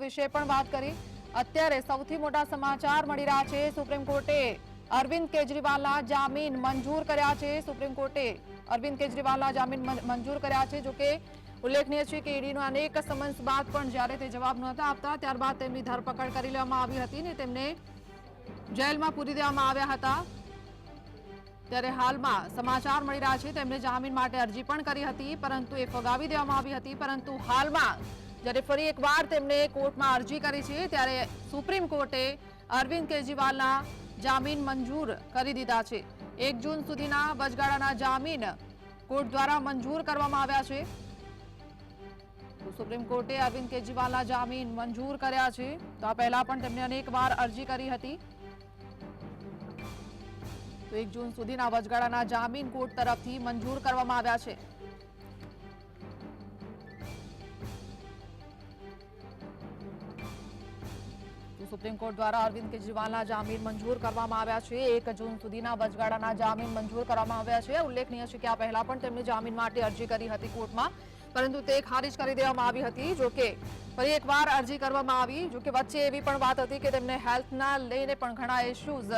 વિશે પણ વાત કરી. અત્યારે સૌથી મોટા સમાચાર મળી રહ્યા છે સુપ્રીમ કોર્ટે અરવિંદ કેજરીવાલના જામીન મંજૂર કર્યા છે. સુપ્રીમ કોર્ટે અરવિંદ કેજરીવાલના જામીન મંજૂર કર્યા છે. જોકે ઉલ્લેખનીય છે કે ઈડીનો અનેક સમન્સ બાદ પણ જ્યારે તે જવાબ નહોતા આપતા ત્યારબાદ તેમની ધરપકડ કરી લેવામાં આવી હતી ને તેમને જેલમાં પૂરી દેવામાં આવ્યા હતા. ત્યારે હાલમાં સમાચાર મળી રહ્યા છે. તેમણે જામીન માટે અરજી પણ કરી હતી, પરંતુ એ ફગાવી દેવામાં આવી હતી. પરંતુ હાલમાં જ્યારે ફરી એકવાર તેમણે કોર્ટમાં અરજી કરી છે, ત્યારે સુપ્રીમ કોર્ટે અરવિંદ કેજરીવાલના જામીન મંજૂર કરી દીધા છે. એક જૂન સુધીના વચગાળાના જામીન કોર્ટ દ્વારા મંજૂર કરવામાં આવ્યા છે. સુપ્રીમ કોર્ટે અરવિંદ કેજરીવાલના જામીન મંજૂર કર્યા છે. તો આ પહેલા પણ તેમણે અનેકવાર અરજી કરી હતી. તો એક જૂન સુધીના વચગાળાના જામીન કોર્ટ તરફથી મંજૂર કરવામાં આવ્યા છે. સુપ્રીમ કોર્ટ દ્વારા અરવિંદ કેજરીવાલના જામીન મંજૂર કરવામાં આવ્યા છે. એક જૂન સુધીના વચગાળાના જામીન મંજૂર કરવામાં આવ્યા છે. ઉલ્લેખનીય છે કે આ પહેલા પણ તેમણે જામીન માટે અરજી કરી હતી કોર્ટમાં, પરંતુ તે ખારિજ કરી દેવામાં આવી હતી. જોકે ફરી એકવાર અરજી કરવામાં આવી. જોકે વચ્ચે એવી પણ વાત હતી કે તેમને હેલ્થના લઈને પણ ઘણા ઇસ્યુઝ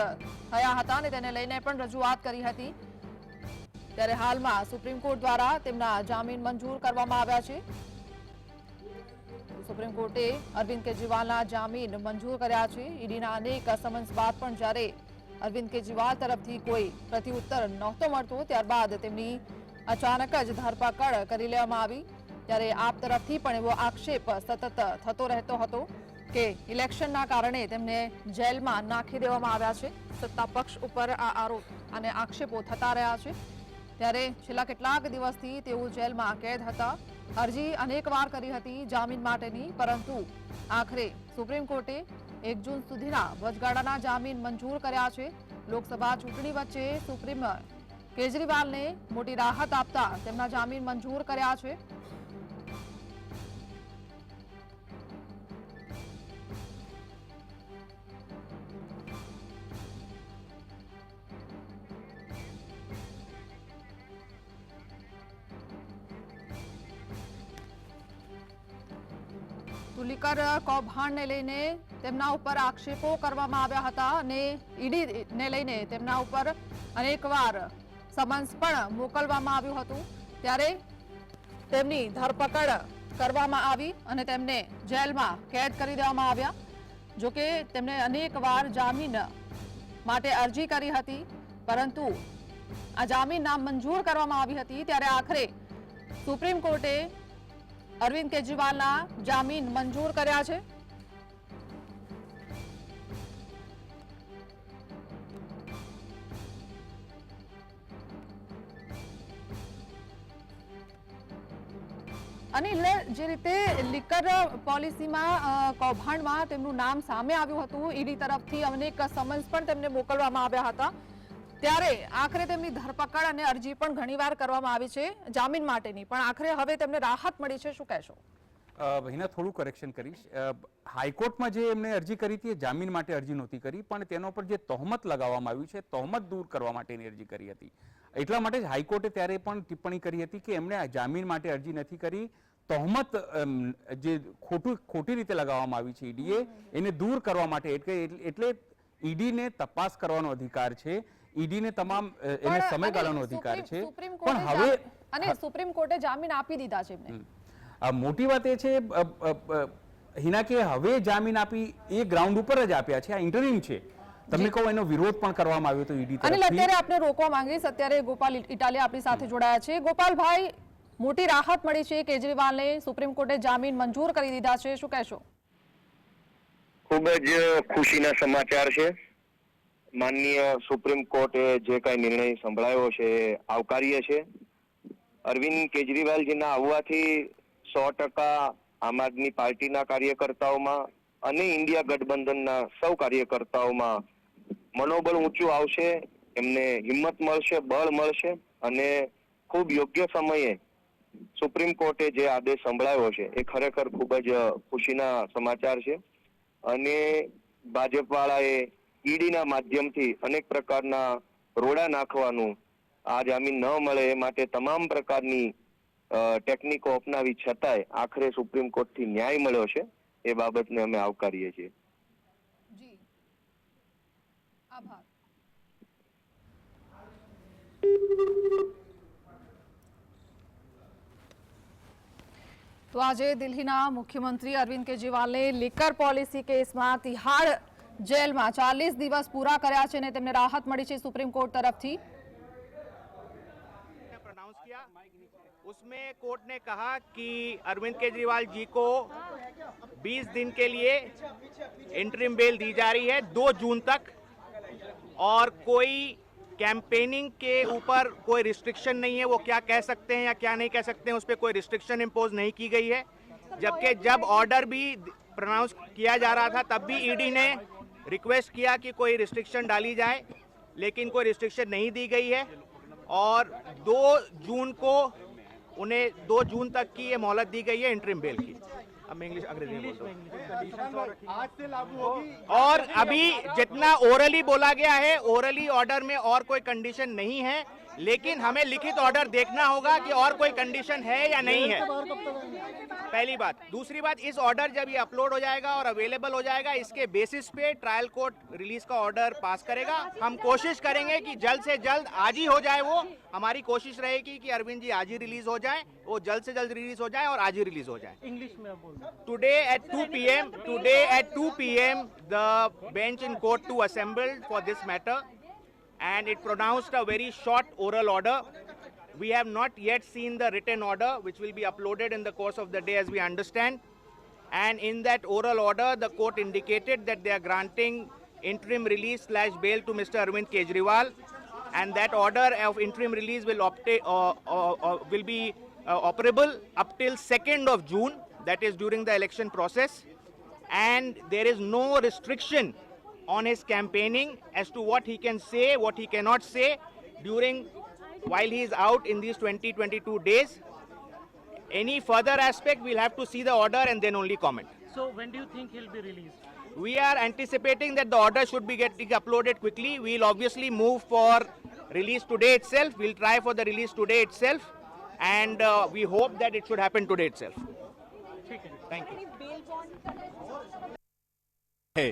થયા હતા અને તેને લઈને પણ રજૂઆત કરી હતી. ત્યારે હાલમાં સુપ્રીમ કોર્ટ દ્વારા તેમના જામીન મંજૂર કરવામાં આવ્યા છે. સુપ્રીમ કોર્ટે અરવિંદ કેજરીવાલના જામીન મંજૂર કર્યા છે. ઈડીના અનેક સમન્સ બાદ પણ જ્યારે અરવિંદ કેજરીવાલ તરફથી કોઈ પ્રત્યુત્તર નહોતો મળતો, ત્યારબાદ તેમની અચાનક જ ધરપકડ કરી લેવામાં આવી. ત્યારે આપ તરફથી પણ એવો આક્ષેપ સતત થતો રહેતો હતો કે ઇલેક્શનના કારણે તેમને જેલમાં નાખી દેવામાં આવ્યા છે. સત્તા પક્ષ ઉપર આ આરોપ અને આક્ષેપો થતા રહ્યા છે. ત્યારે છેલ્લા કેટલાક દિવસથી તેઓ જેલમાં કેદ હતા. અરજી અનેકવાર કરી હતી જામીન માટેની, પરંતુ આખરે સુપ્રીમ કોર્ટે એક જૂન સુધીના વચગાળાના જામીન મંજૂર કર્યા છે. લોકસભા ચૂંટણી વચ્ચે સુપ્રીમ કેજરીવાલને મોટી રાહત આપતા તેમના જામીન મંજૂર કર્યા છે. તુલિકર કૌભાંડને લઈને તેમના ઉપર આક્ષેપો કરવામાં આવ્યા હતા અને ઈડીને લઈને તેમના ઉપર અનેકવાર સમન્સ પણ મોકલવામાં આવ્યું હતું. ત્યારે તેમની ધરપકડ કરવામાં આવી અને તેમને જેલમાં કેદ કરી દેવામાં આવ્યા. જોકે તેમણે અનેકવાર જામીન માટે અરજી કરી હતી, પરંતુ આ જામીન નામંજૂર કરવામાં આવી હતી. ત્યારે આખરે સુપ્રીમ કોર્ટે અરવિંદ કેજરીવાલના જામીન મંજૂર કર્યા છે. અને જે રીતે લિકર પોલિસીમાં કૌભાંડમાં તેમનું નામ સામે આવ્યું હતું, ઈડી તરફથી અનેક સમન્સ પણ તેમને મોકલવામાં આવ્યા હતા. ત્યારે આખરે તેમની ધરપકડ અને અરજી પણ ઘણીવાર કરવામાં આવી છે જામીન માટેની. પણ આખરે હવે તેમને રાહત મળી છે, શું કહેશો? હિના થોડું કરેક્શન કરીશ. હાઈકોર્ટમાં જે એમણે અરજી કરી હતી એ જામીન માટે અરજી નહોતી કરી, પણ તેના ઉપર જે તહોમત લગાવવામાં આવ્યું છે, તહોમત દૂર કરવા માટેની અરજી કરી હતી. એટલા માટે જ હાઈકોર્ટે ત્યારે પણ ટિપ્પણી કરી હતી કે એમણે જામીન માટે અરજી નથી કરી. તહોમત જે ખોટું, ખોટી રીતે લગાવવામાં આવી છે ઈડીએ, એને દૂર કરવા માટે એટલે એટલે ઈડીને તપાસ કરવાનો અધિકાર છે. ઈડીને તમામ એને સમયગાળાનો અધિકાર છે. પણ હવે અને સુપ્રીમ કોર્ટે જામીન આપી દીધા છે એમને. મોટી વાત એ છે હિના કે હવે જામીન આપી એ ગ્રાઉન્ડ ઉપર જ આપ્યા છે આ ઇન્ટરિમ છે. તમે કહો એનો વિરોધ પણ કરવામાં આવ્યો તો ઈડી અને અત્યારે આપણે રોકવા માંગીશ અત્યારે ગોપાલ ઇટાલિયા આપણી સાથે જોડાયા છે. ગોપાલભાઈ મોટી રાહત મળી છે કેજરીવાલને. સુપ્રીમ કોર્ટે જામીન મંજૂર કરી દીધા છે. શું કહેશો? ખૂબ જ ખુશીના સમાચાર છે. માનનીય સુપ્રીમ કોર્ટે જે કાંઈ નિર્ણય સંભળાયો છે એ આવકાર્ય છે. અરવિંદ કેજરીવાલજીના આવવાથી સો ટકા આમ આદમી પાર્ટીના કાર્યકર્તાઓમાં અને ઇન્ડિયા ગઠબંધનના સૌ કાર્યકર્તાઓમાં મનોબળ ઊંચું આવશે, એમને હિંમત મળશે, બળ મળશે અને ખૂબ યોગ્ય સમયે સુપ્રીમ કોર્ટે જે આદેશ સંભળાયો છે એ ખરેખર ખૂબ જ ખુશીના સમાચાર છે. અને ભાજપ વાળાએ ઈડીના માધ્યમથી અનેક પ્રકારના રોડા નાખવાનું આ જામીન ન મળે એ માટે તમામ પ્રકારની ટેકનિકો અપનાવી છતાંય આખરે સુપ્રીમ કોર્ટથી ન્યાય મળ્યો છે. એ બાબતને અમે આવકારીએ છીએ. તો આજે દિલ્હીના મુખ્યમંત્રી અરવિંદ કેજરીવાલે લીકર પોલિસી કેસમાં તિહાડ જેલમાં ચાલીસ દિવસ પૂરા કર્યા છે અને તેમને રાહત મળી છે સુપ્રીમ કોર્ટ તરફથી प्रोनाउंस किया उसमें कोर्ट ने कहा कि अरविंद केजरीवाल जी को 20 दिन के लिए इंटरिम बेल दी जा रही है 2 जून तक और कोई कैंपेनिंग के ऊपर कोई रिस्ट्रिक्शन नहीं है वो क्या कह सकते हैं या क्या नहीं कह सकते हैं उस पर कोई रिस्ट्रिक्शन इम्पोज नहीं की गई है जबकि जब ऑर्डर भी प्रोनाउंस किया जा रहा था तब भी ईडी ने रिक्वेस्ट किया कि कोई रिस्ट्रिक्शन डाली जाए, लेकिन कोई रिस्ट्रिक्शन नहीं दी गई है। और 2 जून को उन्हें 2 जून तक की ये मोहलत दी गई है इंटरिम बेल की। अब मैं इंग्लिश अंग्रेज़ी में बोलता हूँ। और अभी जितना ओरली बोला गया है ओरली ऑर्डर में और कोई कंडीशन नहीं है। लेकिन हमें लिखित ऑर्डर देखना होगा कि और कोई कंडीशन है या नहीं है। पहली बात। दूसरी बात इस ऑर्डर जब ये अपलोड हो जाएगा और अवेलेबल हो जाएगा इसके बेसिस पे ट्रायल कोर्ट रिलीज़ का ऑर्डर पास करेगा। हम कोशिश करेंगे कि जल्द से जल्द आज ही हो जाए वो। हमारी कोशिश रहेगी कि अरविंद जी आज ही रिलीज़ हो जाए वो जल्द से जल्द रिलीज़ हो जाए और आज ही रिलीज़ हो जाए। इंग्लिश में आप बोल रहे Today at 2 p.m. Today at 2 p.m. the bench in court to for this matter, and it pronounced a very short oral order. We have not yet seen the written order, which will be uploaded in the course of the day, as we understand. And in that oral order, the court indicated that they are granting interim release slash bail to Mr. Arvind Kejriwal, and that order of interim release will opta- uh, uh, uh, will be uh, operable up till 2nd of June, that is during the election process, and there is no restriction on his campaigning as to what he can say, what he cannot say during while he is out in these 20 22 days. Any further aspect, we'll have to see the order and then only comment. so when do you think he'll be released We are anticipating that the order should be getting uploaded quickly. We'll obviously move for release today itself. We'll try for the release today itself, and uh, we hope that it should happen today itself. Thank you. है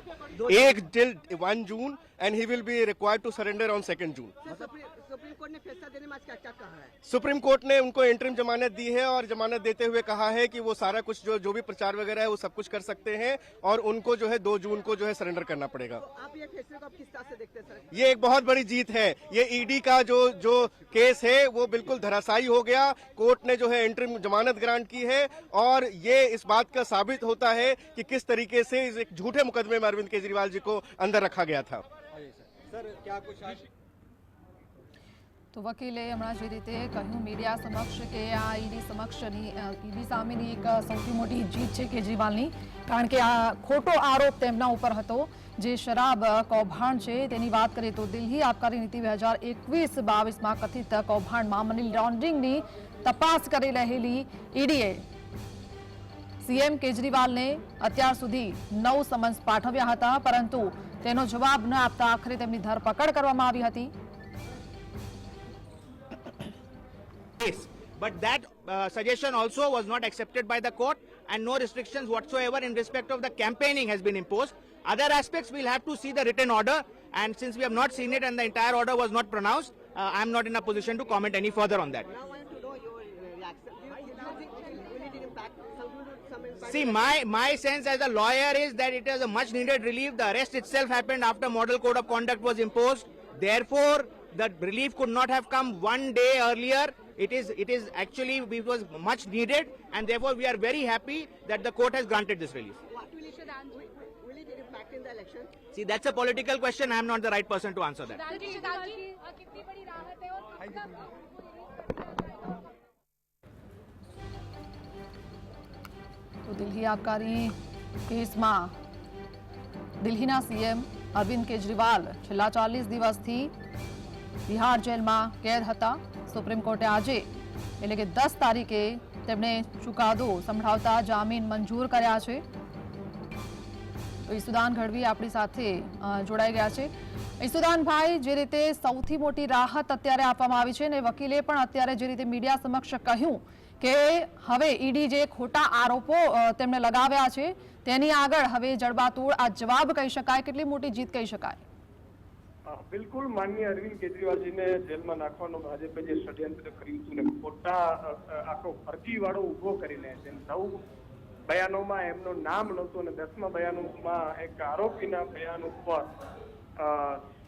एक till one June and he will be required to surrender on second June supreme supreme court ने फैसला देने में आज क्या क्या कहा है? सुप्रीम कोर्ट ने उनको इंटरिम जमानत दी है और जमानत देते हुए कहा है कि वो सारा कुछ जो जो भी प्रचार वगैरह है वो सब कुछ कर सकते हैं और उनको जो है दो जून को जो है सरेंडर करना पड़ेगा। तो आप ये फैसले को आप किस तरह से देखते हैं सर? ये एक बहुत बड़ी जीत है। ये ईडी का जो जो केस है वो बिल्कुल धराशायी हो गया। कोर्ट ने जो है इंटरिम जमानत ग्रांट की है और ये इस बात का साबित होता है कि किस तरीके से इस एक झूठे मुकदमे में अरविंद केजरीवाल जी को अंदर रखा गया था। તો વકીલે હમણાં જે રીતે કહ્યું મીડિયા સમક્ષ કે આ ઈડી સમક્ષની ઈડી સામેની એક સૌથી મોટી જીત છે કેજરીવાલની. કારણ કે આ ખોટો આરોપ તેમના ઉપર હતો. જે શરાબ કૌભાંડ છે તેની વાત કરીએ તો દિલ્હી આબકારી નીતિ બે હજાર એકવીસ બાવીસમાં કથિત કૌભાંડમાં મની લોન્ડરિંગની તપાસ કરી રહેલી ઈડીએ. સીએમ કેજરીવાલને અત્યાર સુધી નવ સમન્સ પાઠવ્યા હતા, પરંતુ તેનો જવાબ ન આપતા આખરે તેમની ધરપકડ કરવામાં આવી હતી. Case. But that uh, suggestion also was not accepted by the court, and no restrictions whatsoever in respect of the campaigning has been imposed. Other aspects we'll have to see the written order, and since we have not seen it and the entire order was not pronounced, uh, I'm not in a position to comment any further on that. Now I want to know your uh, reaction. Do you, do you think it will, will it impact some, some impact? See, my, my sense as a lawyer is that it is a much needed relief. The arrest itself happened after model code of conduct was imposed. Therefore, the relief could not have come one day earlier. It is, it is actually, it was much needed and therefore we are very happy that the court has granted this relief. What will it? Will it impact in the election? See, that's a political question. I am not the right person to answer that. તો દિલ્હી આબકારી કેસમાં દિલ્હીના CM Arvind Kejriwal છેલ્લા ચાલીસ દિવસથી બિહાર જેલમાં કેદ હતા supreme કોર્ટે આજે, એટલે કે દસ તારીખે તેમણે ચુકાદો સંભળાવતા જામીન મંજૂર કર્યા છે. ઈસુદાન ગઢવી આપણી સાથે જોડાઈ ગયા છે. ઈસુદાનભાઈ, જે રીતે સૌથી મોટી રાહત અત્યારે આપવામાં આવી છે અને વકીલે પણ અત્યારે જે રીતે મીડિયા સમક્ષ કહ્યું કે હવે ઈડી જે ખોટા આરોપો તેમણે લગાવ્યા છે, તેની આગળ હવે જડબાતોડ આ જવાબ કહી શકાય, કેટલી મોટી જીત કહી શકાય? બિલકુલ માન્ય અરવિંદ કેજરીવાલજીને જેલમાં નાખવાનું ભાજપે જે ષડયંત્ર કર્યું હતું ને, ખોટા આખો ફરજીવાળો ઊભો કરીને નવ બયાનોમાં એમનું નામ નહોતું અને દસમા બયાનોમાં એક આરોપીના બયાન ઉપર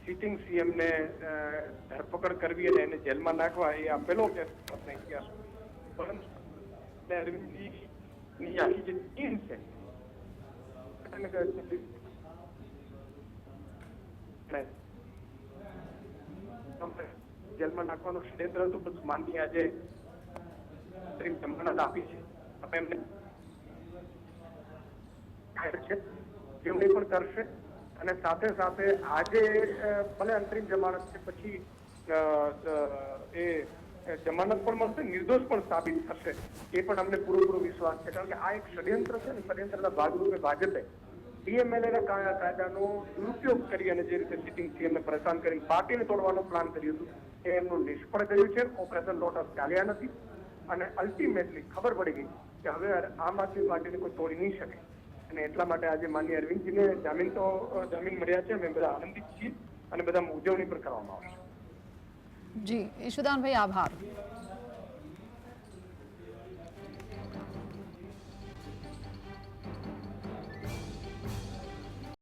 સિટિંગ સીએમને ધરપકડ કરવી અને એને જેલમાં નાખવા એ આપેલો કેસ ઇતિહાસ. પરંતુ અરવિંદજીની આખી જે ટીમ છે તમને જેલમાં નાખવાનું ષડયંત્ર હતું પણ માનની આજે જમાનત આપી છે. અમે એમને છે જેમની પણ કરશે. અને સાથે સાથે આજે ભલે અંતરિમ જમાનત છે, પછી એ જમાનત પણ મળશે, નિર્દોષ પણ સાબિત થશે. એ પણ અમને પૂરેપૂરો વિશ્વાસ છે. કારણ કે આ એક ષડયંત્ર છે ને, ષડયંત્રના ભાગરૂપે ભાજપે ડીએમએલએ ના કાયદા કાયદાનો દુરુપયોગ કરી અને જે રીતે સિટિંગ સીએમને પરેશાન કરી પાર્ટીને તોડવાનો પ્લાન કર્યું હતું એ એમનું નિષ્ફળ ગયું છે ઓપરેશન લોટસ ચાલ્યા નથી અને અલ્ટિમેટલી ખબર પડી ગઈ કે હવે આમ આદમી પાર્ટીને કોઈ તોડી નહીં શકે અને એટલા માટે આજે માનનીય અરવિંદજીને જામીન તો જામીન મળ્યા છે અમે બધા આનંદિત છીએ અને બધા ઉજવણી પણ કરવામાં આવશે જી ઈશુદાનભાઈ આભાર